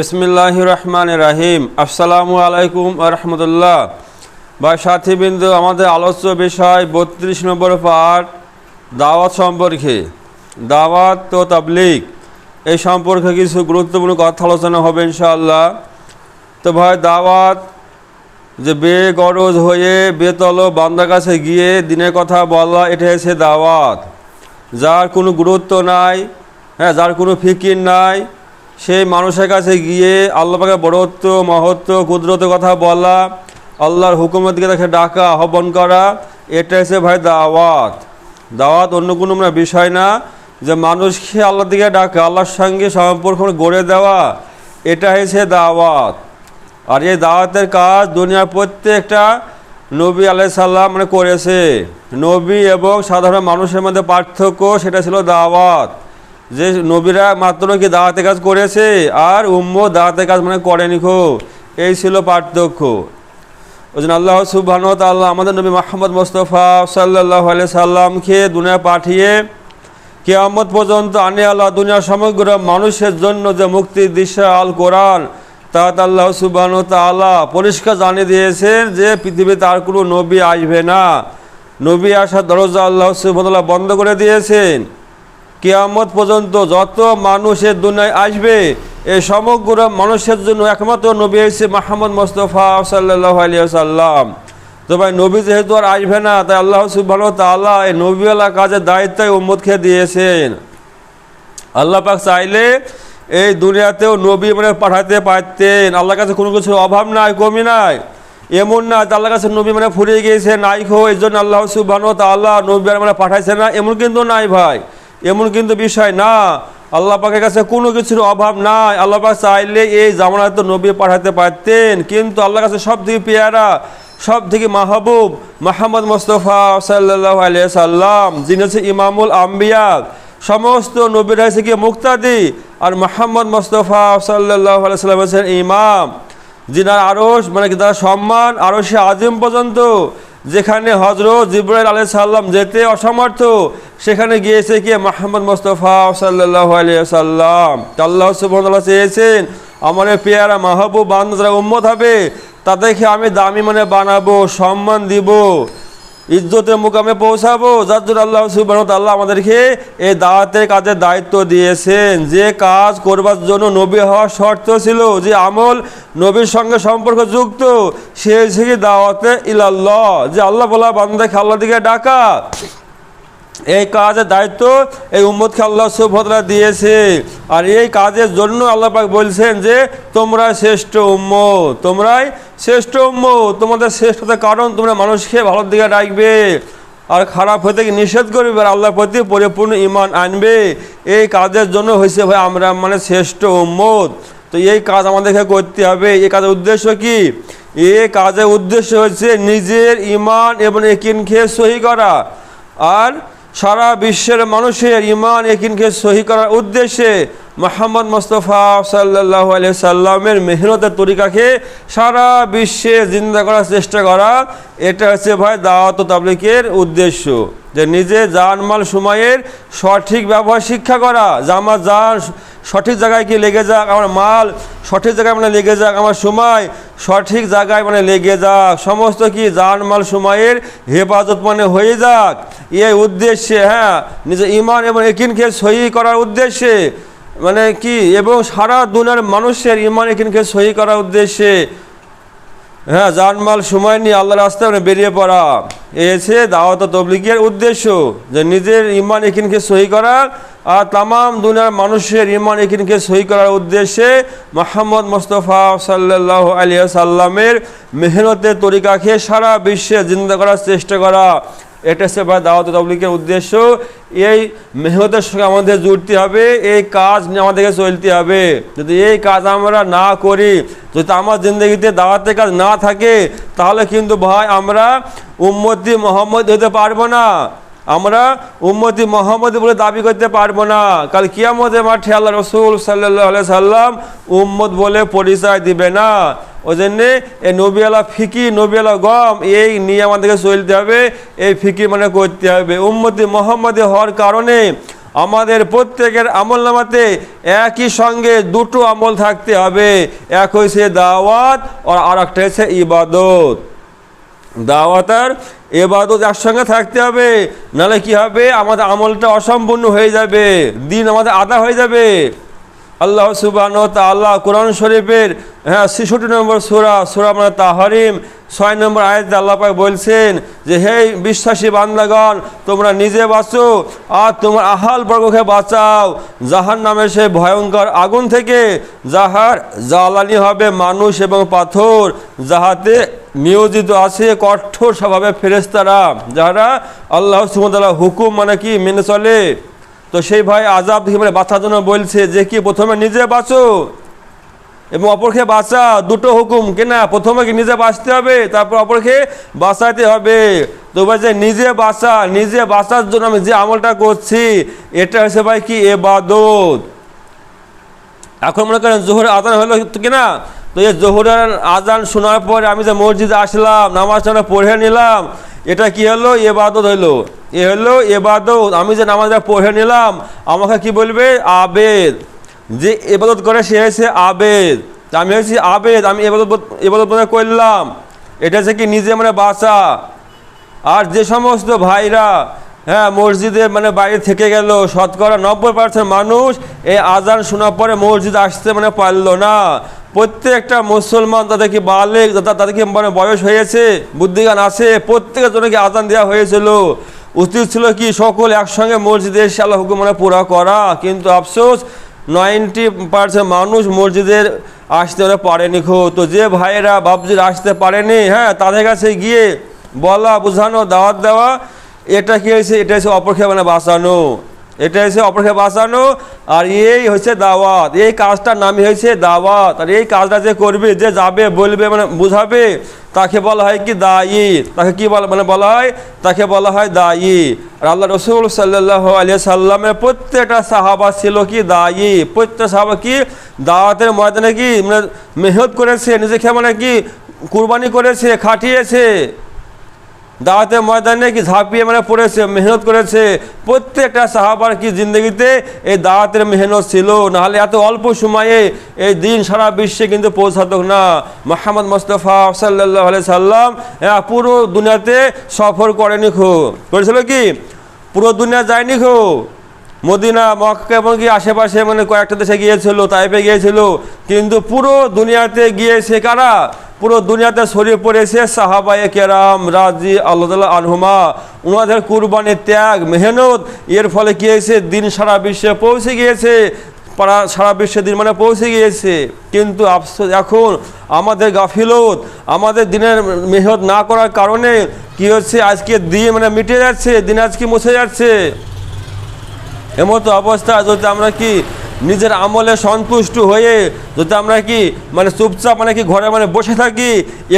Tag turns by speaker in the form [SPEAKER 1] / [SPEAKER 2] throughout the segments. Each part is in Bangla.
[SPEAKER 1] বিসমিল্লাহ রহমান রাহিম আসসালামু আলাইকুম রহমতুল্লাহ। বা সাথীবৃন্দ, আমাদের আলোচ্য বিষয় বত্রিশ নম্বর পাঠ, দাওয়াত সম্পর্কে। দাওয়াত তো তাবলিক এই সম্পর্কে কিছু গুরুত্বপূর্ণ কথা আলোচনা হবে ইনশাআল্লাহ। তো ভাই, দাওয়াত যে বে গরজ হয়ে বেতল বান্দার কাছে গিয়ে দিনের কথা বলা এটা হচ্ছে দাওয়াত। যার কোনো গুরুত্ব নাই হ্যাঁ যার কোনো ফিকির নাই সেই মানুষের কাছে গিয়ে আল্লাহ পাকে বড়ত্ব, মহত্ব কুদরত কথা বলা, আল্লাহর হুকুমের দিকে তাকে ডাকা, আহ্বান করা এটা হচ্ছে ভাই দাওয়াত। দাওয়াত অন্য কোনো বিষয় না, যে মানুষকে আল্লাহর দিকে ডাকা, আল্লাহর সঙ্গে সম্পর্ক গড়ে দেওয়া এটা হয়েছে দাওয়াত। আর এই দাওয়াতের কাজ দুনিয়ার প্রত্যেকটা নবী আলাই সাল্লাম মানে করেছে। নবী এবং সাধারণ মানুষের মধ্যে পার্থক্য সেটা ছিল দাওয়াত। যে নবীরা মাত্র কি দাওয়াতের কাজ করেছে আর উম্ম দাওয়াতের কাজ মানে করেনি খো। এই ছিল পার্থক্য। ওই জন্য আল্লাহ সুবাহ তাল্লাহ আমাদের নবী মাহমদ মোস্তফা সাল্লাহ সাল্লামকে দুনিয়া পাঠিয়ে কেয়ামত পর্যন্ত আনে আল্লাহ দুনিয়ার সমগ্র মানুষের জন্য যে মুক্তির দিশা আল কোরআন তাত আল্লাহ সুবাহ তাল্লাহ পরিষ্কার জানিয়ে দিয়েছেন যে পৃথিবীতে আর কোনো নবী আসবে না। নবী আসার দরজা আল্লাহ সুবাহ বন্ধ করে দিয়েছেন। কেয়ামত পর্যন্ত যত মানুষের দুনিয়ায় আসবে এই সমগ্র মানুষের জন্য একমাত্র নবী এসে মাহমদ মোস্তফা সাল্লাহ আলিয়া সাল্লাম তো ভাই, নবী যেহেতু আর আসবে না, তাই আল্লাহ সুবাহ তাল্লাহ এই নবীওয়ালা কাজের দায়িত্বই দায়িত্ব খেয়ে দিয়েছেন। আল্লাহ পাক চাইলে এই দুনিয়াতেও নবী মানে পাঠাতে পারতেন। আল্লাহর কাছে কোনো কিছুর অভাব নাই কমি নাই। এমন না আল্লাহর কাছে নবী মানে ফুরিয়ে গিয়েছে, নাই খো এই জন্য আল্লাহ সুবাহ আল্লাহ নবী আর মানে পাঠাইছে না, এমন কিন্তু নাই ভাই। এমন কিন্তু বিষয় না। আল্লাহ পাকের কাছে কোনো কিছুর অভাব নাই। আল্লাহ পাক চাইলে এই জামানায় তো নবী পাঠাতে পারতেন। কিন্তু আল্লাহর কাছে সব থেকে পেয়ারা সব থেকে মাহবুব মাহমদ মোস্তফা সাল্লাহ আলিয়া সাল্লাম, যিনি হচ্ছে ইমামুল আম্বিয়া। সমস্ত নবীর হয়েছে কি মুক্তাদি? আর মোহাম্মদ মোস্তফা সাল্লাহ সাল্লাম হচ্ছেন ইমাম। যিনার আরস মানে কি, তার সম্মান আরও সে আজিম পর্যন্ত যেখানে হজরত জিব্রাইল আলি সাল্লাম যেতে অসমর্থ, সেখানে গিয়েছে কি? মাহমদ মোস্তফা সাল্লাহ আলিয়াল্লাম আল্লাহ সুবহানাল্লাহ চেয়েছেন, আমার পেয়ারা মাহবুব বান্দরা উম্মত হবে। তাদেরকে আমি দামি মানে বানাবো, সম্মান দিব। ইজ্জতের মুকামে পৌঁছাবো। যার জন্য আল্লাহ সুবাহ আল্লাহ আমাদেরকে এই দাওয়াতের কাজের দায়িত্ব দিয়েছেন। যে কাজ করবার জন্য নবী হওয়ার শর্ত ছিল, যে আমল নবীর সঙ্গে সম্পর্ক যুক্ত সে থেকে দাওয়াতে ইলাল্লাহ, যে আল্লাহ বলা বান্দাকে আল্লাহ দিকে ডাকা। এই কাজের দায়িত্ব এই উম্মদকে আল্লাহ সুভদ্রা দিয়েছে। আর এই কাজের জন্য আল্লাহ পাক বলছেন যে তোমরা শ্রেষ্ঠ উম্মত, তোমরাই শ্রেষ্ঠ উম্মত, তোমাদের শ্রেষ্ঠতার কারণ তোমরা মানুষকে ভালোর দিকে ডাকবে আর খারাপ হতে নিষেধ করবে আর আল্লাহর প্রতি পরিপূর্ণ ইমান আনবে। এই কাজের জন্য হয়েছে ভাই, আমরা মানে শ্রেষ্ঠ উম্মত। তো এই কাজ আমাদেরকে করতে হবে। এই কাজের উদ্দেশ্য কি? এই কাজের উদ্দেশ্য হচ্ছে নিজের ইমান এবং একিনকে সহি করা। আর সারা বিশ্বের মানুষের ইমান একিনকে সহি করার উদ্দেশ্যে মোহাম্মদ মোস্তফা সাল্লাহ আলিয়া সাল্লামের মেহনতের তরিকাকে সারা বিশ্বে জিন্দা করার চেষ্টা করা, এটা হচ্ছে ভাই দাওয়াত তাবলিকের উদ্দেশ্য। যে নিজে জানমাল সময়ের সঠিক ব্যবহার শিক্ষা করা, যে আমার যান সঠিক জায়গায় কি লেগে যাক, আমার মাল সঠিক জায়গায় মানে লেগে যাক, আমার সময় সঠিক জায়গায় মানে লেগে যাক, সমস্ত কি জানমাল সময়ের হেফাজত মানে হয়ে যাক। এই উদ্দেশ্যে হ্যাঁ নিজের ইমান এবং একিনকে সহি করার উদ্দেশ্যে মানে কি, এবং সারা দুনিয়ার মানুষের ইমান এখানকে সহি করার উদ্দেশ্যে হ্যাঁ জানমাল সময় নিয়ে আল্লাহর রাস্তায় বেরিয়ে পড়া। এসে দাওয়াত তবলিগের উদ্দেশ্য, যে নিজের ইমান একিনকে সহি করা আর তামাম দুনিয়ার মানুষের ইমান একিনকে সহি করার উদ্দেশ্যে মোহাম্মদ মোস্তফা সাল্লাহ আলিয়া সাল্লামের মেহনতের তরিকাকে সারা বিশ্বে জিন্দা করার চেষ্টা করা। এটা হচ্ছে ভাই দাওয়াত ও তবলিগের উদ্দেশ্য, এই মেহনতের সঙ্গে আমাদের জুড়তে হবে, এই কাজ নিয়ে আমাদেরকে চলতে হবে। যদি এই কাজ আমরা না করি, যদি আমার জিন্দগিতে দাওয়াতের কাজ না থাকে, তাহলে কিন্তু ভাই আমরা উম্মতি মোহাম্মদ হতে পারব না। আমরা উম্মতি মোহাম্মদ বলে দাবি করতে পারব না। কাল কিয়ামতের মাঠে আল্লাহ রসুল সাল্লাহ সাল্লাম উম্মত বলে পরিচয় দিবে না। ওই জন্যে এই নবিয়ালা ফিকি নবিয়ালা গম, এই নিয়ে আমাদেরকে চলতে হবে, এই ফিকি মানে করতে হবে। উম্মতি মোহাম্মদে হওয়ার কারণে আমাদের প্রত্যেকের আমল নামাতে একই সঙ্গে দুটো আমল থাকতে হবে। এক হয়েছে দাওয়াত আর আর একটা হচ্ছে ইবাদত। দাওয়াত আর এবাদত একসঙ্গে থাকতে হবে, নাহলে কি হবে? আমাদের আমলটা অসম্পূর্ণ হয়ে যাবে, দিন আমাদের আদা হয়ে যাবে। আল্লাহ সুবান আল্লাহ কোরআন শরীফের হ্যাঁ ছেষট্টি নম্বর সুরা সুরা মানে তাহারিম, ছয় নম্বর আয়াত আল্লাহ বলছেন যে, হে বিশ্বাসী বান্দাগণ, তোমরা নিজে বাঁচো আর তোমার আহাল বর্গকে বাঁচাও। জাহার নামে সে ভয়ঙ্কর আগুন থেকে যাহার জ্বালানি হবে মানুষ এবং পাথর, যাহাতে নিয়োজিত আছে কঠোর স্বভাবে ফেরেস্তারা যারা আল্লাহ সুমতাল্লাহ হুকুম মানে কি, মেনে চলে। তো সেই ভাই আজাব থেকে মানে বাঁচার জন্য বলছে যে কি, প্রথমে নিজে বাঁচো এবং অপরকে বাঁচা, দুটো হুকুম কেনা প্রথমে কি নিজে বাঁচতে হবে, তারপর অপরকে বাঁচাতে হবে। তো ভাই যে নিজে বাঁচা, নিজে বাঁচার জন্য আমি যে আমলটা করছি, এটা হচ্ছে ভাই কি? এবাদত। এখন মনে করেন জোহর আজান হলো কিনা তো এই জোহরের আজান শোনার পরে আমি যে মসজিদে আসলাম, নামাজ টামাজ পড়ে নিলাম, এটা কি হলো? এবাদত হইল এ হলো এবাদত। আমি যে নামাজটা পড়ে নিলাম, আমাকে কি বলবে? আবেদ। যে এবাদত করে সে হয়েছে আবেদ। আমি হয়েছি আবেদ, আমি এবাদত এবাদত করলাম। এটা হচ্ছে কি নিজে মানে বাঁচা। আর যে সমস্ত ভাইরা হ্যাঁ মসজিদে মানে বাইরে থেকে গেল, শতকরা নব্বই পার্সেন্ট মানুষ এই আজান শোনার পরে মসজিদ আসতে মানে পারল না। প্রত্যেকটা মুসলমান তাদেরকে বালেক তাদেরকে মানে বয়স হয়েছে? বুদ্ধিজ্ঞান আছে? প্রত্যেকের জন্য কি আজান দেওয়া হয়েছিল। উচিত ছিল কি সকল একসঙ্গে মসজিদে এসে আল্লাহ মানে পুরা করা, কিন্তু আফসোস, নাইনটি পার্সেন্ট মানুষ মসজিদের আসতে ওরা পারেনি খো। তো যে ভাইয়েরা বাবজির আসতে পারেনি হ্যাঁ তাদের কাছে গিয়ে বলা, বোঝানো, দাওয়াত দেওয়া, এটা কি হয়েছে? এটা হচ্ছে অপেক্ষা মানে বাঁচানো। এটা হচ্ছে অপরকে বাঁচানো, আর এই হচ্ছে দাওয়াত। এই কাজটার নামই হয়েছে দাওয়াত। আর এই কাজটা যে করবে, যে যাবে, বলবে মানে বুঝাবে, তাকে বলা হয় কি দায়ী। তাকে কি বলা মানে বলা হয়, তাকে বলা হয় দায়ী। আর আল্লাহ রসুল সাল্লাহ আলিয়া সাল্লামের প্রত্যেকটা সাহাবা ছিল কি দায়ী? প্রত্যেক সাহাবা কি দাওয়াতের ময়দানে কি মানে মেহনত করেছে নিজেকে মানে কি, কুরবানি করেছে, খাটিয়েছে? দাওয়াতের ময়দানে কি ঝাঁপিয়ে মানে পড়েছে, মেহনত করেছে প্রত্যেকটা সাহাবার কি জিন্দগিতে? এই দাওয়াতের মেহনত ছিল, নাহলে এত অল্প সময়ে এই দিন সারা বিশ্বে কিন্তু পৌঁছাতো না। মোহাম্মদ মোস্তফা সাল্লাহ সাল্লাম পুরো দুনিয়াতে সফর করেনি খো। করেছিল কি, পুরো দুনিয়া যায়নি খো। মদিনা, মক্কা এবং কি আশেপাশে মানে কয়েকটা দেশে গিয়েছিল, তাইপে গিয়েছিল, কিন্তু পুরো দুনিয়াতে গিয়েছে কারা? পুরো দুনিয়াতে ছড়িয়ে পড়েছে সাহাবায়ে কেরাম, রাজি আল্লাহ আনহুমা। ওনাদের কুরবানির ত্যাগ, মেহনত, এর ফলে কি হয়েছে? দিন সারা বিশ্বে পৌঁছে গিয়েছে। পাড়া সারা বিশ্বে দিন মানে পৌঁছে গিয়েছে। কিন্তু আফসোস, এখন আমাদের গাফিলত, আমাদের দিনের মেহনত না করার কারণে কি হচ্ছে? আজকে দিন মানে মিটে যাচ্ছে, দিন আজকে মুছে যাচ্ছে। এমতো অবস্থা, যদি আমরা কি নিজের আমলে সন্তুষ্ট হয়ে যদি আমরা কি মানে চুপচাপ মানে কি ঘরে মানে বসে থাকি,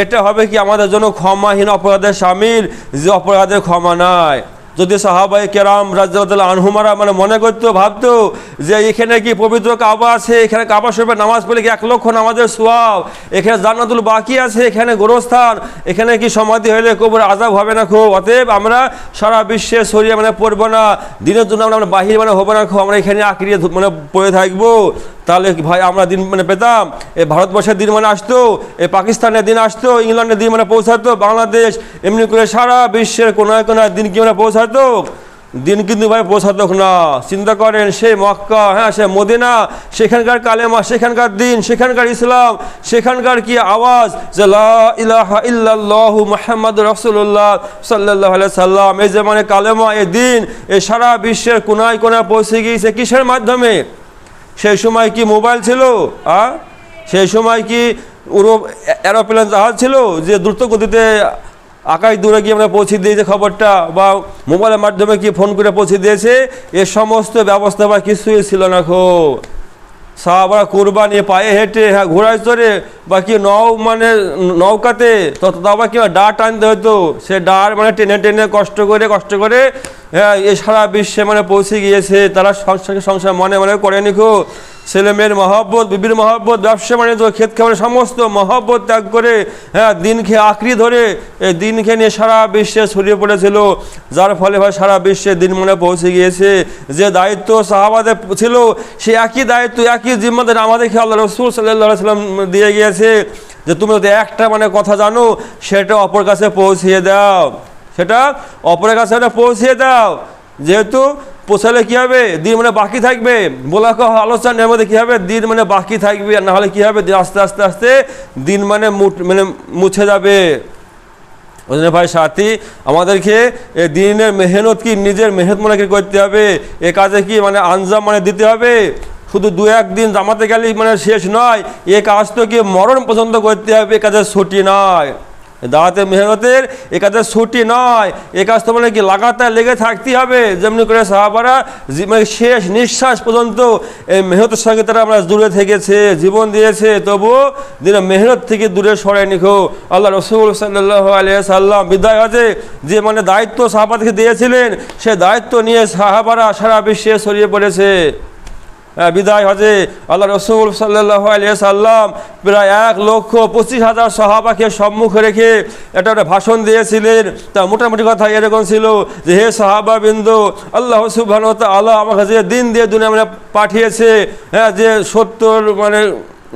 [SPEAKER 1] এটা হবে কি আমাদের জন্য ক্ষমাহীন অপরাধের স্বামীর যে অপরাধের ক্ষমা নাই। যদি সাহাবাই কেরাম রাজ্লাহ আনহুমারা মানে মনে করতো, ভাবতো যে এখানে কি পবিত্র কাবা আছে, এখানে কাবা শরীফে নামাজ পড়লে কি এক লক্ষ নামাজের সোয়াব? এখানে জান্নাতুল বাকি আছে, এখানে গোরস্থান, এখানে কি সমাধি হইলে কবর আজাব হবে না খুব? অতএব আমরা সারা বিশ্বে সরিয়ে মানে পড়ব না, দিনের জন্য আমরা বাহির মানে হব না খুব, আমরা এখানে আঁকড়িয়ে মানে পড়ে থাকব। তাহলে ভাই আমরা দিন মানে পেতাম? এ ভারতবর্ষের দিন মানে আসতো, এ পাকিস্তানের দিন আসতো, ইংল্যান্ডের দিন মানে পৌঁছাতো, বাংলাদেশ, এমনি করে সারা বিশ্বের কোনায় কোনায় দিন কি মানে পৌঁছাতো? দিন কিন্তু ভাই পৌঁছাতো না। চিন্তা করেন সে মক্কা হ্যাঁ সে মদিনা, সেখানকার কালেমা, সেখানকার দিন, সেখানকার ইসলাম, সেখানকার কি আওয়াজ? যে ইল্লাল্লাহু মুহাম্মাদ রাসূলুল্লাহ সাল্লাল্লাহু সাল্লাম এই যে মানে কালেমা এ দিন, এ সারা বিশ্বের কোনায় কোনায় পৌঁছে গিয়েছে কিসের মাধ্যমে? সেই সময় কি মোবাইল ছিল? আ? সেই সময় কি উড়ো অ্যারোপ্লেন জাহাজ ছিল যে দ্রুত গতিতে আকাশ দূরে গিয়ে আমরা পৌঁছে দিয়েছে খবরটা বা মোবাইলের মাধ্যমে কি ফোন করে পৌঁছে দিয়েছে? এ সমস্ত ব্যবস্থা বা কিছুই ছিল না খো। সাহাবারা কোরবানি পায়ে হেঁটে হ্যাঁ ঘোড়ায় চড়ে বা কি নৌ মানে নৌকাতে বা কি ডা টানতে হতো সে ডার মানে টেনে টেনে কষ্ট করে কষ্ট করে হ্যাঁ এ সারা বিশ্বে মানে পৌঁছে গিয়েছে। তারা সংসারকে সংসার মনে মনে করে নিখো ছেলে মেয়ের মহব্বত, বিবির মহব্বত, ব্যবসা বাণিজ্য ক্ষেত খাবারের সমস্ত মহব্বত ত্যাগ করে হ্যাঁ দিন খেয়ে আঁকড়ি ধরে এই দিন খেয়ে নিয়ে সারা বিশ্বে ছড়িয়ে পড়েছিল। যার ফলে ভাই সারা বিশ্বে দিন মনে পৌঁছে গিয়েছে। যে দায়িত্ব সাহাবাদের ছিল, সে একই দায়িত্ব, একই জিম্মাদার আমাদেরকে আল্লাহ রসুল সাল্লাহ সাল্লাম দিয়ে গিয়েছে। যে তুমি যদি একটা মানে কথা জানো, সেটা অপর কাছে পৌঁছিয়ে দাও। সেটা অপরের কাছে পৌঁছিয়ে দাও। যেহেতু পোষালে কী হবে? দিন মানে বাকি থাকবে। বলা কহ আলোচনার মধ্যে কী হবে? দিন মানে বাকি থাকবে, আর নাহলে কী হবে? আস্তে আস্তে আস্তে দিন মানে মানে মুছে যাবে। ওই ভাই সাথী, আমাদেরকে দিনের মেহনত কি? নিজের মেহনত মনে করে করতে হবে? এ কাজে কি মানে আঞ্জাম মানে দিতে হবে? শুধু দু একদিন জামাতে গেলেই মানে শেষ নয়, এ কাজ তো কি মরণ পছন্দ করতে হবে? এ কাজের ছুটি নয়। দাওয়াতে মেহনতের এ কাজের ছুটি নয়। এ কাজ তো মানে কি লাগাতার লেগে থাকতেই হবে। যেমনি করে সাহাবারা মানে শেষ নিঃশ্বাস পর্যন্ত এই মেহনতের সঙ্গে তারা আমরা দূরে থেকেছে, জীবন দিয়েছে। তবুও দিনে মেহনত থেকে দূরে সরাই নিখো। আল্লাহ রসুল সাল্লাহ আলিয়া সাল্লাম বিদায় হজে যে মানে দায়িত্ব সাহাবাদকে দিয়েছিলেন, সে দায়িত্ব নিয়ে সাহাবারা সারা বিশ্বে ছড়িয়ে পড়েছে। বিদায় হজে। আল্লাহ রসুল সাল্লাহ আলিয়া সাল্লাম প্রায় এক লক্ষ পঁচিশ হাজার সাহাবাকে সম্মুখে রেখে একটা একটা ভাষণ দিয়েছিলেন। তা মোটামুটি কথা এরকম ছিল যে, হে সাহাবা বিন্দু, আল্লাহ সুবহান আল্লাহ আমাকে যে দিন দিয়ে দুনিয়া মানে পাঠিয়েছে হ্যাঁ যে সত্তর মানে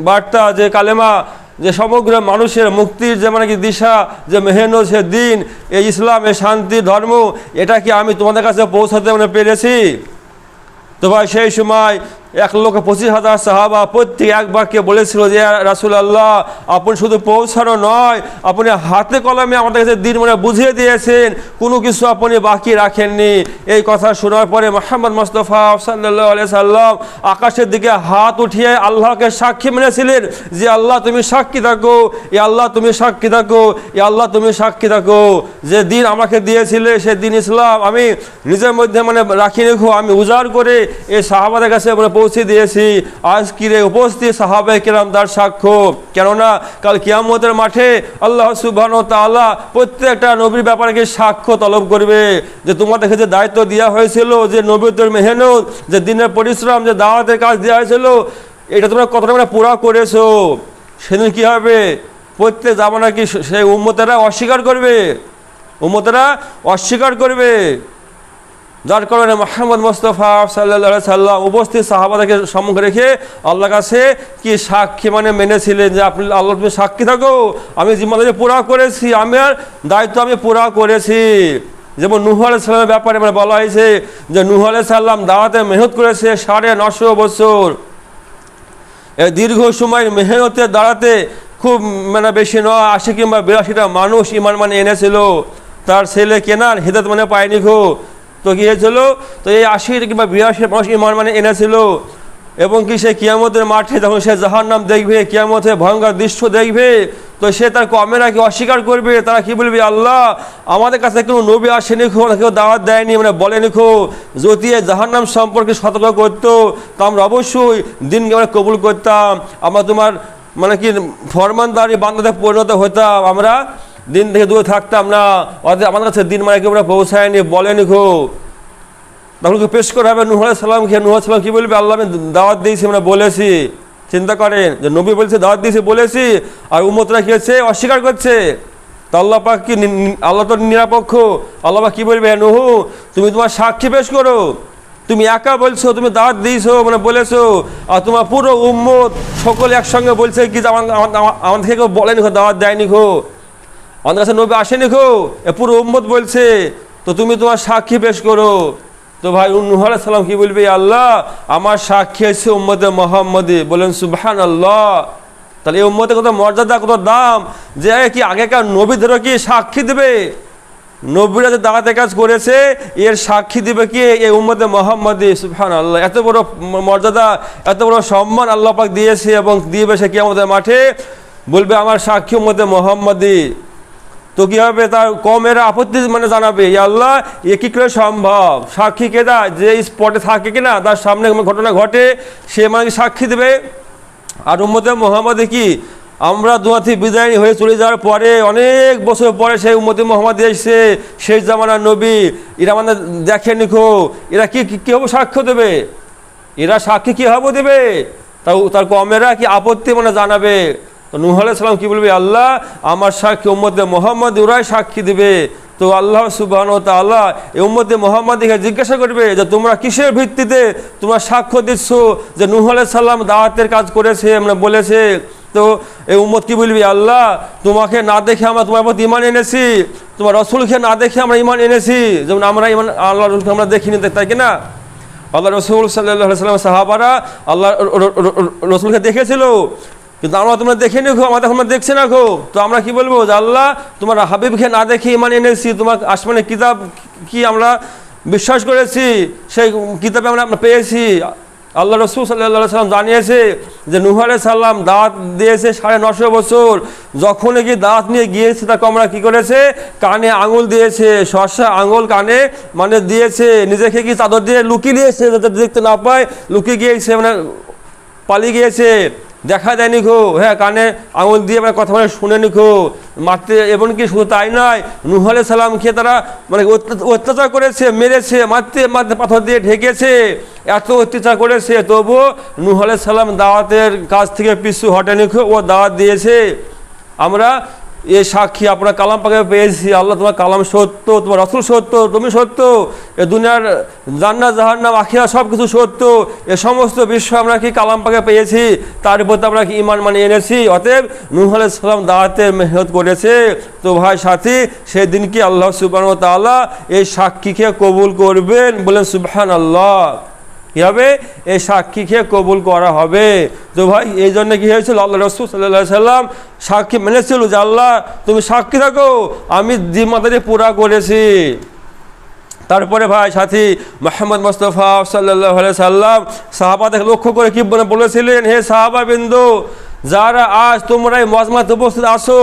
[SPEAKER 1] বার্তা, যে কালেমা, যে সমগ্র মানুষের মুক্তির যে মানে কি দিশা, যে মেহনত, সে দিন এই ইসলাম এই শান্তি, ধর্ম, এটা কি আমি তোমাদের কাছে পৌঁছাতে মানে পেরেছি? তো ভাই, সেই সময় এক লক্ষ পঁচিশ হাজার সাহাবা প্রত্যেক এক বাক্যে বলেছিল যে রাসুল আল্লাহ আপনি শুধু পৌঁছানো নয়, আপনি হাতে কলমে আমাদের কাছে দিন মনে বুঝিয়ে দিয়েছেন, কোনো কিছু আপনি বাকি রাখেননি। এই কথা শোনার পরে মোহাম্মদ মোস্তফা সাল্লাহ সাল্লাম আকাশের দিকে হাত উঠিয়ে আল্লাহকে সাক্ষী মেনেছিলেন যে, আল্লাহ, তুমি সাক্ষী থাকো, এ আল্লাহ, তুমি সাক্ষী থাকো, এ আল্লাহ, তুমি সাক্ষী থাকো। যে দিন আমাকে দিয়েছিলে, সে দিন ইসলাম আমি নিজের মধ্যে মানে রাখি রেখো, আমি উজাড় করে এই সাহাবাদের কাছে মানে পৌঁছে দিয়েছি। আজ কিরে উপস্থিত সাহাবে কিরাম তার সাক্ষ্য। কেননা, কাল কিয়ামতের মাঠে আল্লাহ সুবহান তাআলা প্রত্যেকটা নবীর ব্যাপারে সাক্ষ্য তলব করবে। যে তোমাদের কাছে দায়িত্ব দেওয়া হয়েছিল, যে নবীদের মেহনত, যে দিনের পরিশ্রম, যে দাওয়াতের কাজ দেওয়া হয়েছিল, এটা তোমরা কতটা মানে পুরা করেছ? সেদিন কি হবে? প্রত্যেক জামানা কি সেই উম্মতেরা অস্বীকার করবে। উম্মতেরা অস্বীকার করবে। যার কারণে মোহাম্মদ মোস্তফা সাল্লা সাল্লাম উপস্থিত সাহাবাদাকে সম্মুখে রেখে আল্লাহ কাছে কি সাক্ষী মানে মেনেছিলেন যে আপনি আল্লাহ তুমি সাক্ষী থাকো, আমি জিম্মাদারি পুরা করেছি আমার দায়িত্ব আমি পুরা করেছি। যেমন নুহ আলাই সাল্লামের ব্যাপারে মানে বলা হয়েছে যে নুহ আলাই সাল্লাম দাওয়াতে মেহনত করেছে সাড়ে নশো বছর। দীর্ঘ সময় মেহনতের দাঁড়াতে খুব মানে বেশি নয়, আশি কিংবা বিরাশিটা মানুষ ইমান মানে এনেছিল। তার ছেলে কেনার হেদাত মানে পায়নি খো তো কি হয়েছিল? তো এই আশি কিংবা বিরাশি মানুষ ইমান মানে এনেছিল। এবং কি সে কিয়ামতের মাঠে যখন সে জাহার নাম দেখবে, কিয়ামতে ভয়ঙ্কর দৃশ্য দেখবে, তো সে তার কমেরা কি অস্বীকার করবে। তারা কি বলবে? আল্লাহ, আমাদের কাছে কোনো নবী আসেনি খো কেউ দাওয়াত দেয়নি মানে বলেনি খো। যদি জাহার নাম সম্পর্কে সতর্ক করতো, তো আমরা অবশ্যই দিনকে আমরা কবুল করতাম। আমরা তোমার মানে কি, ফরমানদারি বান্ধাতে পরিণত হতাম। আমরা দিন থেকে দূরে থাকতাম না। অর্থাৎ আমাদের কাছে দিন মানে একেবারে পৌঁছায়নি, বলেনি খো তখন পেশ করা হবে? নুহ সালাম খেয়ে নুহ সালাম কি বলবে? আল্লাহ আমি দাওয়াত দিয়েছি আমরা বলেছি। চিন্তা করেন, যে নবী বলছে, দাওয়াত দিয়েছি, বলেছি, আর উম্মতরা কি হচ্ছে? অস্বীকার করছে। তো আল্লাহ পাক কি আল্লাহ তো নিরাপক্ষ। আল্লাহ পাক কি বলবে? নুহু, তুমি তোমার সাক্ষী পেশ করো। তুমি একা বলছো, তুমি দাওয়াত দিয়েছ মানে বলেছ। আর তোমার পুরো উম্মত সকলে একসঙ্গে বলছে কি আমার- আমার- থেকে কেউ বলেনি খো দাওয়াত দেয়নি খো আমাদের কাছে নবী আসেনি খো এ পুরো উম্মত বলছে, তো তুমি তোমার সাক্ষী পেশ করো। তো ভাই, নুহ সালাম কি বলবে আল্লাহ, আমার সাক্ষী আছে উম্মদে মোহাম্মদে। বলেন সুবহান আল্লাহ তাহলে এই উম্মতে কত মর্যাদা, কত দাম? যে কি আগেকার নবীদেরও কি সাক্ষী দেবে? নবীরা যে দাওয়াতে কাজ করেছে, এর সাক্ষী দিবে কি? এই উম্মদে মোহাম্মদে সুবহান আল্লাহ এত বড় মর্যাদা, এত বড় সম্মান আল্লাহ পাক দিয়েছে এবং দিবে সে কি আমাদের মাঠে। বলবে, আমার সাক্ষী উম্মদে মোহাম্মদী। তো কি হবে তার কমেরা আপত্তি মানে জানাবে? আল্লাহ, এ কি করে সম্ভব? সাক্ষী কেদা যে স্পটে থাকে কিনা, তার সামনে ঘটনা ঘটে, সে মানে সাক্ষী দেবে? আর উম্মতে মোহাম্মদে কি? আমরা দুয়াথি বিদায় হয়ে চলে যাওয়ার পরে, অনেক বছর পরে সেই উম্মতি মোহাম্মদ এসছে, সেই জামানার নবী। এরা আমাদের দেখে নিখো, এরা কি, কি- হবে সাক্ষ্য দেবে? এরা সাক্ষী কি হবে দেবে? তাও, তার কমেরা কি আপত্তি মানে জানাবে? তো নুহ আলাইহিস সালাম কি বলবে? আল্লাহ আমার সাক্ষী উম্মতে মোহাম্মদ ওরাই সাক্ষী দেবে। তো আল্লাহ সুবাহন তাল্লাহ এই উম্মতে মোহাম্মদকে জিজ্ঞাসা করবে যে, তোমরা কিসের ভিত্তিতে তোমরা সাক্ষ্য দিচ্ছ যে নুহ আলাইহিস সালাম দাওয়াতের কাজ করেছে? আমরা বলেছে। তো এই উম্মত কি বলবি? আল্লাহ, তোমাকে না দেখে আমরা তোমার প্রতি ইমান এনেছি। তোমার রসুলকে না দেখে আমরা ইমান এনেছি। যেমন আমরা ইমান আল্লাহ রসুলকে আমরা দেখিনি, তাই কি না? আল্লাহ রসুল সাল্লাহ সাল্লাম সাহাবারা আল্লাহ রসুলকে দেখেছিল। কিন্তু আমরা তোমরা দেখে নি খো আমাদের আমরা দেখছে না খো তো আমরা কি বলব যে আল্লাহ, তোমার হাবিবকে না দেখে ইমান এনেছি, তোমার আসমানের কিতাব কি আমরা বিশ্বাস করেছি, সেই কিতাবে আমরা আমরা পেয়েছি। আল্লাহ রসুল সাল্লাহ সাল্লাম জানিয়েছে যে নুহারে সাল্লাম দাঁত দিয়েছে সাড়ে নশো বছর। যখন কি দাঁত নিয়ে গিয়েছে, তাকে আমরা কি করেছে? কানে আঙুল দিয়েছে শসা আঙুল কানে মানে দিয়েছে, নিজেকে কি চাদর দিয়ে লুকিয়ে দিয়েছে, যাতে দেখতে না পায়? লুকিয়ে গিয়েছে মানে পালিয়ে গিয়েছে। দেখা দেয়নি খো হ্যাঁ কানে আঙুল দিয়ে মানে কথা মানে শুনেনি খো মারতে কি শুধু তাই নয়, নুহ সালাম খেয়ে তারা মানে অত্যাচার- করেছে, মেরেছে, মারতে মারতে পাথর দিয়ে ঢেকেছে, এত অত্যাচার করেছে। তবুও নুহ সালাম দাওয়াতের কাছ থেকে পিছু হটেনি খো ও দাওয়াত দিয়েছে। আমরা এ সাক্ষী, আপনার কালাম পাকে পেয়েছি। আল্লাহ তোমার কালাম সত্য, তোমার রসুল সত্য, তুমি সত্য। এ দুনিয়ার জান্না জাহান্নাম আখিরা সব কিছু সত্য। এ সমস্ত বিশ্ব আমরা কি কালাম পাকে পেয়েছি? তার উপর তো আমরা কি ইমান মানে এনেছি? অতএব নুহ আলাইহিস সালাম দাওয়াতে মেহনত করেছে। তো ভাই সাথী সেদিন কি আল্লাহ সুবাহ তাআলা এই সাক্ষীকে কবুল করবেন। বলেন সুবহান আল্লাহ কি হবে? এই সাক্ষীকে কবুল করা হবে। তো ভাই, এই জন্য কী হয়েছিল? আল্লাহ রসুল সাল্লাহ সাল্লাম সাক্ষী মেনেছিল যে, আল্লাহ, তুমি সাক্ষী থাকো, আমি জিম্মাদারি পুরা করেছি। তারপরে ভাই, সাথী মোহাম্মদ মোস্তফা সাল্লাহ সাল্লাম সাহাবাদের লক্ষ্য করে কি বলে বলেছিলেন, হে সাহাবা বিন্দু, যারা আজ তোমরা এই মজমাত উপস্থিত আসো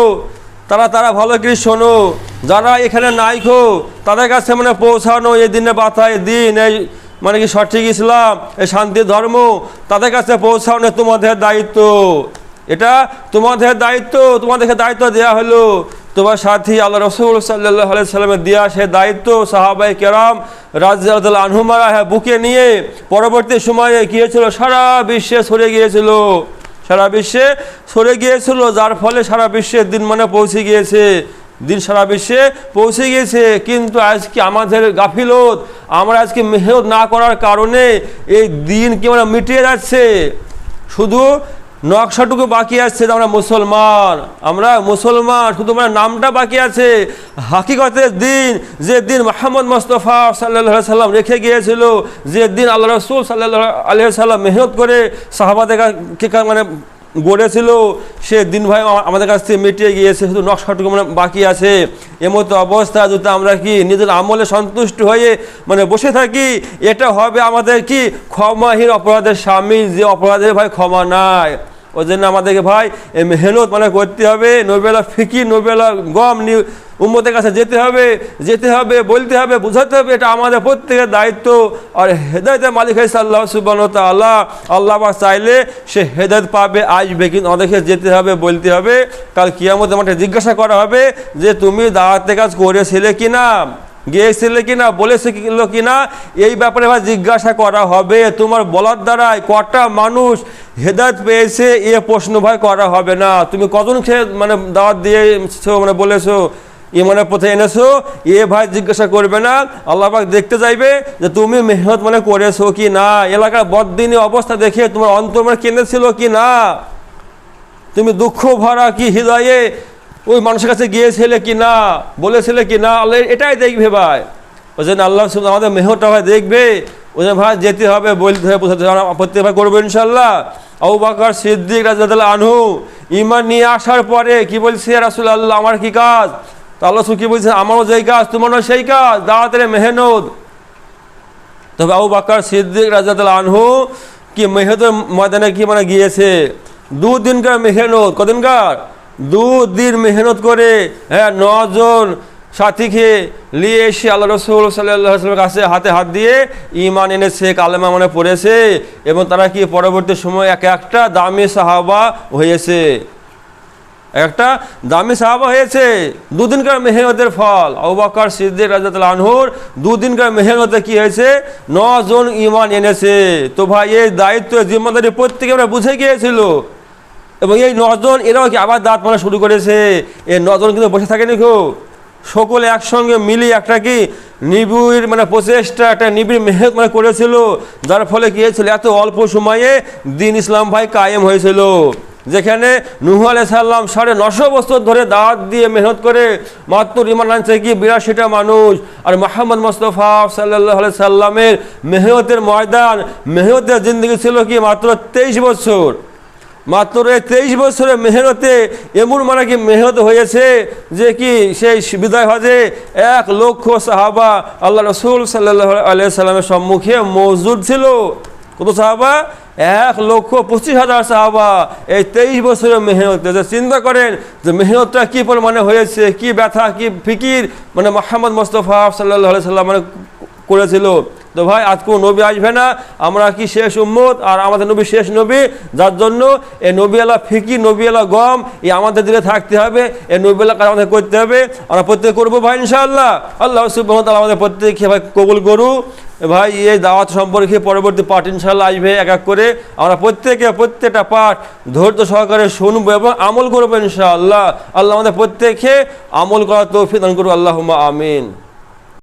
[SPEAKER 1] তারা তারা ভালো করে শোনো। যারা এখানে নাইখো তাদের কাছে মানে পৌঁছানো এই দিনে বাতা এই দিন, এই মানে কি সঠিক ইসলাম? এই শান্তির ধর্ম, তাদের কাছে পৌঁছানো তোমাদের দায়িত্ব। এটা তোমাদের দায়িত্ব, তোমাদেরকে দায়িত্ব দেওয়া হলো। তোমার সাথী আল্লাহ রসুল সাল্লাহ সাল্লামের দেওয়া সে দায়িত্ব সাহাবাই কেরাম রাজ আনহুমারা হ্যাঁ বুকে নিয়ে পরবর্তী সময়ে গিয়েছিল সারা বিশ্বে সরে গিয়েছিল। সারা বিশ্বে সরে গিয়েছিল, যার ফলে সারা বিশ্বের দিন মানে পৌঁছে গিয়েছে। দিন সারা বিশ্বে পৌঁছে গিয়েছে, কিন্তু আজকে আমাদের গাফিলত, আমরা আজকে মেহনত না করার কারণে এই দিন কি মানে মিটিয়ে যাচ্ছে? শুধু নকশাটুকু বাকি আছে আমরা মুসলমান আমরা মুসলমান, শুধু মানে নামটা বাকি আছে। হাকিকতের দিন, যে দিন মোহাম্মদ মোস্তফা সাল্লাহ সাল্লাম রেখে গিয়েছিল, যে দিন আল্লাহ রসুল সাল্লাহ আলহ সাল্লাম মেহনত করে সাহাবাদের মানে গড়েছিল, সে দিন ভাই আমাদের কাছ থেকে মিটিয়ে গিয়েছে, শুধু নকশাটুকু মানে বাকি আছে। এমতো অবস্থা যদি আমরা কি নিজের আমলে সন্তুষ্ট হয়ে মানে বসে থাকি, এটা হবে আমাদের কি ক্ষমাহীন অপরাধের স্বামী, যে অপরাধের ভাই ক্ষমা নাই। ওই জন্য আমাদেরকে ভাই মেহনত মানে করতে হবে নোবেলা ফিকি নোবেলা গম নি- উম্মতের কাছে যেতে হবে যেতে হবে, বলতে হবে, বোঝাতে হবে, এটা আমাদের প্রত্যেকের দায়িত্ব। আর হেদায়তের মালিক হয়েছে আল্লাহ সুবান আল্লাহ আল্লাহ চাইলে সে হেদায়ত পাবে, আসবে, কিন্তু আমাদেরকে যেতে হবে, বলতে হবে। কাল কিয়ামত আমাকে জিজ্ঞাসা করা হবে যে, তুমি দাওয়াতের কাজ করেছিলে কি না গিয়েছিলে কিনা বলেছিল কিনা, এই ব্যাপারে ভাই জিজ্ঞাসা করা হবে। তোমার বলার দ্বারাই কটা মানুষ হেদায়ত পেয়েছে, এ প্রশ্ন ভাই করা হবে না। তুমি কজন খেয়ে মানে দাওয়াত দিয়েছ মানে বলেছ, ইমানের পথে এনেছো, এ ভাই জিজ্ঞাসা করবে না। আল্লাহ পাক দেখতে চাইবে যে তুমি মেহনত মানে করেছ কি না। এলাকার বদিনী অবস্থা দেখে তোমার অন্তর মানে কেঁদেছিল কি না। তুমি দুঃখ ভরা কি হৃদয়ে ওই মানুষের কাছে গিয়েছিলে কি না? বলেছিলে কি না? আল্লাহ এটাই দেখবে ভাই। ওই জন্য আল্লাহ আমাদের মেহরটা ভাই দেখবে। ওই জন্য ভাই যেতে হবে, বলতে হবে, বোঝাতে হবে প্রত্যেক ভাই করব ইনশাল্লাহ আবু বাকর সিদ্দিক রাজাদ আনহু ইমান নিয়ে আসার পরে কি বলছে রাসুল আল্লাহ আমার কি কাজ? তো আল্লাহ কি বলছে, আমারও যেই কাজ, তোমারও সেই কাজ দাওয়াতের মেহনত। তবে আবু বাকর সিদ্দিক রাজাদ আনহু কি মেহনতের ময়দানে কি মানে গিয়েছে? দুদিনকার মেহনত কদিনকার? দুদিন মেহনত করে হ্যাঁ নজন সাথীকে নিয়ে এসে আল্লাহ রসুল সাল্লামের কাছে হাতে হাত দিয়ে ইমান এনেছে, কালেমা মানে পড়েছে এবং তারা কি পরবর্তী সময় এক একটা দামি সাহাবা হয়েছে? একটা দামি সাহাবা হয়েছে। দুদিনকার মেহনতের ফল। আবুবাকর সিদ্দিক রাজাতুল আনহুর দুদিনকার মেহনতে কি হয়েছে? নজন ইমান এনেছে। তো ভাই, এই দায়িত্ব, জিম্মাদারি প্রত্যেকে আমরা বুঝে গিয়েছিল। এবং এই নজন, এরাও কি আবার দাঁত মারা শুরু করেছে? এই নজন কিন্তু বসে থাকেনি কেউ সকলে একসঙ্গে মিলিয়ে একটা কি নিবিড় মানে প্রচেষ্টা, একটা নিবিড় মেহনত মানে করেছিল, যার ফলে কি হয়েছিল? এত অল্প সময়ে দিন ইসলাম ভাই কায়েম হয়েছিল। যেখানে নুহ সাল্লাম সাড়ে নশো বছর ধরে দাঁত দিয়ে মেহনত করে মাত্র ইমান আনছে কি বিরাশিটা মানুষ। আর মোহাম্মদ মোস্তফা সাল্লাহ সাল্লামের মেহনতের ময়দান, মেহনতের জিন্দগি ছিল কি মাত্র তেইশ বছর। মাত্র তেইশ বছরের মেহনতে এমন মানে কি মেহনত হয়েছে যে কি সেই বিদায় হজে এক লক্ষ সাহাবা আল্লাহ রসুল সাল্লাহ আলিয়া সাল্লামের সম্মুখে মজুদ ছিল। কত সাহাবা? এক লক্ষ পঁচিশ হাজার সাহাবা এই তেইশ বছরের মেহনত। যে চিন্তা করেন যে মেহনতটা কী পরিমাণে হয়েছে, কি ব্যথা, কি ফিকির মানে মোহাম্মদ মোস্তফা সাল্লাহ সাল্লাম মানে করেছিল। তো ভাই আজ কোনো নবী আসবে না। আমরা কি শেষ উম্মত? আর আমাদের নবী শেষ নবী? যার জন্য এই নবীওয়ালা ফিকি, নবীওয়ালা গম, এই আমাদের দিকে থাকতে হবে। এই নবীওয়ালা কাজ আমাদের করতে হবে। আমরা প্রত্যেক করব ভাই, ইনশাআল্লাহ। আল্লাহ সুবাহ আমাদের প্রত্যেককে ভাই কবুল করু ভাই, এই দাওয়াত সম্পর্কে পরবর্তী পাঠ ইনশাল্লাহ আসবে এক এক করে। আমরা প্রত্যেকে প্রত্যেকটা পাঠ ধৈর্য সহকারে শুনব এবং আমল করব ইনশাআল্লাহ। আল্লাহ আমাদের প্রত্যেকে আমল করার তৌফিক দান করব আল্লাহ আমিন।